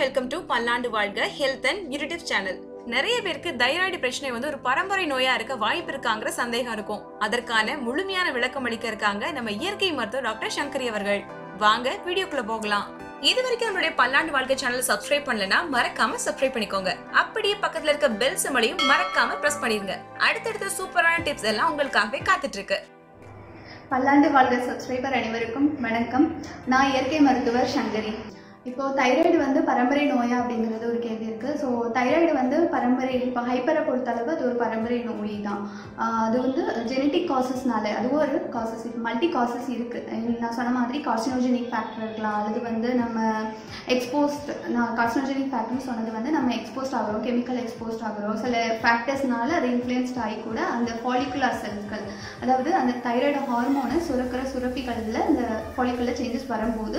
Welcome to பல்லாண்டு வாழ்க health and YouTube channel நிறைய பேருக்கு தைராய்டு பிரச்சனை வந்து ஒரு பரம்பரை நோயா இருக்க வாய்ப்பு இருக்காங்கிற சந்தேகம் இருக்கும். அதற்கான முழுமையான விளக்கம் அளிக்க இருக்காங்க நம்ம இயற்கை மருத்துவர் டாக்டர் சங்கரி அவர்கள். வாங்க வீடியோக்குள்ள போகலாம். இது வரைக்கும் நம்மளுடைய பல்லாண்டு வாழ்க்கை சேனல் சப்ஸ்கிரைப் பண்ணலனா மறக்காம சப்ஸ்கிரைப் பண்ணிக்கோங்க. அப்படியே பக்கத்துல இருக்க பெல் சிம்பளையும் மறக்காம பிரஸ் பண்ணிருங்க அடுத்தடுத்த சூப்பரான டிப்ஸ் எல்லாம் உங்களுக்காகவே காத்துட்டு இருக்கு பல்லாண்டு வாழ்க சப்ஸ்கிரைபர் அனைவருக்கும் வணக்கம். நான் இயற்கை மருத்துவர் சங்கரி. இப்போது தைராய்டு வந்து பரம்பரை நோயா அப்படிங்கிறது ஒரு கேள்வி இருக்குது ஸோ தைராய்டு வந்து பரம்பரை இப்போ ஹைப்பரை பொறுத்தளவு அது ஒரு பரம்பரை நோய் தான். அது வந்து ஜெனட்டிக் காசஸ்னால அதுவும் ஒரு காசஸ் இப்போ மல்டி காசஸ் இருக்குது நான் சொன்ன மாதிரி கார்சினோஜெனிக் ஃபேக்டர் இருக்கலாம். அல்லது வந்து நம்ம எக்ஸ்போஸ்ட் நான் கார்சினோஜெனிக் ஃபேக்டர்னு சொன்னது வந்து நம்ம எக்ஸ்போஸ்ட் ஆகிறோம் கெமிக்கல் எக்ஸ்போஸ்ட் ஆகிறோம். சில ஃபேக்டர்ஸ்னால அது இன்ஃப்ளூயன்ஸ்ட் ஆகி கூட அந்த ஃபாலிகுலர் செல்கள் அதாவது அந்த தைராய்டு ஹார்மோனை சுரக்கிற சுரப்பிகளில் இந்த ஃபாலிகுலர் சேஞ்சஸ் வரும்போது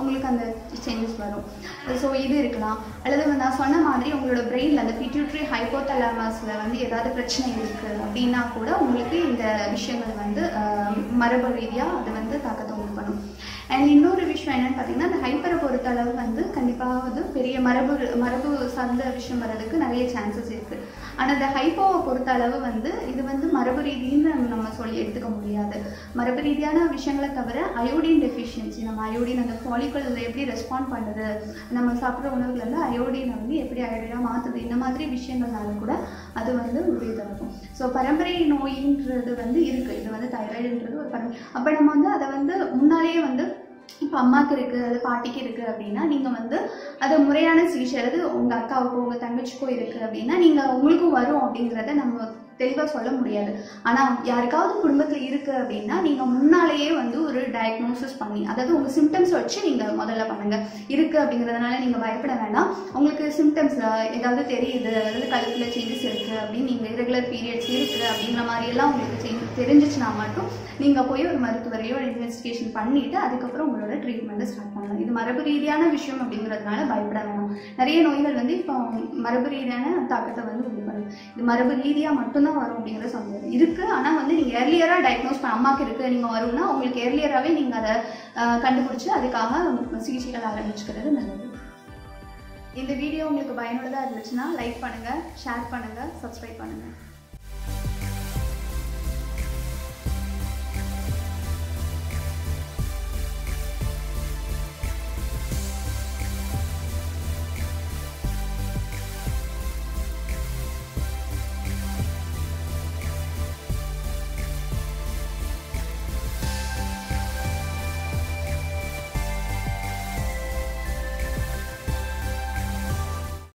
உங்களுக்கு அந்த சேஞ்சஸ் வரும். ஸோ இது இருக்கலாம். அல்லது வந்து நான் சொன்ன மாதிரி உங்களோட பிரெயினில் அந்த பிட்யூட்ரி ஹைப்போதலாமஸில் வந்து ஏதாவது பிரச்சனை இருக்குது அப்படின்னா கூட உங்களுக்கு இந்த விஷயங்கள் வந்து ஆஹ், மரபு ரீதியாக அது வந்து தாக்கத்தை உண்டு பண்ணும். அண்ட் இன்னொரு விஷயம் என்னன்னு பார்த்தீங்கன்னா அந்த ஹைப்பரை பொறுத்த அளவு வந்து கண்டிப்பாக வந்து பெரிய மரபு மரபு சார்ந்த விஷயம் வர்றதுக்கு நிறைய சான்சஸ் இருக்குது ஆனால் அந்த ஹைப்போவை பொறுத்த அளவு வந்து இது வந்து மரபு ரீதின்னு நம்ம சொல்லி எடுத்துக்க முடியாது. மரபு ரீதியான விஷயங்களை தவிர அயோடின் டெஃபிஷியன்சி நம்ம அயோடின் அந்த ஃபாலிக்கல் எப்படி ரெஸ்பாண்ட் பண்ணுறது நம்ம சாப்பிட்ற உணவுகளில் அயோடினை வந்து எப்படி அயோடினாக மாற்றுது இந்த மாதிரி விஷயங்கள்னால கூட அது வந்து ஒரு இதாக இருக்கும் ஸோ பரம்பரை நோயின்றது வந்து இருக்குது இது வந்து தைராய்டுன்றது ஒரு பரம்பரை. அப்போ நம்ம வந்து அதை வந்து முன்னாலேயே வந்து இப்போ அம்மாவுக்கு இருக்குது அது பாட்டிக்கு இருக்குது அப்படின்னா நீங்கள் வந்து அது முறையான சிகிச்சை அல்லது உங்கள் அக்காவுக்கோ உங்கள் தங்கச்சிக்கோ இருக்குது அப்படின்னா நீங்கள் உங்களுக்கும் வரும் அப்படிங்கிறத நம்ம தெளிவாக சொல்ல முடியாது. ஆனால் யாருக்காவது குடும்பத்தில் இருக்குது அப்படின்னா நீங்கள் முன்னாலேயே வந்து ஒரு டயக்னோசிஸ் பண்ணி அதாவது உங்கள் சிம்டம்ஸ் வச்சு நீங்கள் முதல்ல பண்ணுங்கள் இருக்குது அப்படிங்கிறதுனால நீங்கள் பயப்பட வேண்டாம் உங்களுக்கு சிம்டம்ஸ் ஏதாவது தெரியுது அதாவது கழுத்தில் சேஞ்சஸ் இருக்குது அப்படின்னு நீங்கள் ரெகுலர் பீரியட்ஸ் இருக்குது அப்படிங்கிற மாதிரியெல்லாம் உங்களுக்கு சேஞ்ச் தெரிஞ்சிச்சுன்னா மட்டும் நீங்கள் போய் ஒரு மருத்துவரையோ இன்வெஸ்டிகேஷன் பண்ணிவிட்டு அதுக்கப்புறம் உங்களோட ட்ரீட்மெண்ட்டை ஸ்டார்ட் பண்ணலாம். இது மரபு ரீதியான விஷயம் அப்படிங்கிறதுனால பயப்பட வேணாம். நிறைய நோய்கள் வந்து இப்போ மரபு ரீதியான தாக்கத்தை வந்து உண்டு இது மரபு ரீதியாக மட்டும்தான் வரும் அப்படிங்கிற சொல்ல இருக்குது ஆனால் வந்து நீங்கள் ஏர்லியராக டயக்னோஸ் பண்ண அம்மாக்கு இருக்குது நீங்கள் வரும்னா உங்களுக்கு ஏர்லியராகவே நீங்கள் அதை கண்டுபிடிச்சி அதுக்காக சிகிச்சைகள் ஆரம்பிச்சுக்கிறது நல்லது. இந்த வீடியோ உங்களுக்கு பயனுள்ளதாக இருந்துச்சுன்னா லைக் பண்ணுங்கள் ஷேர் பண்ணுங்கள் சப்ஸ்கிரைப் பண்ணுங்கள்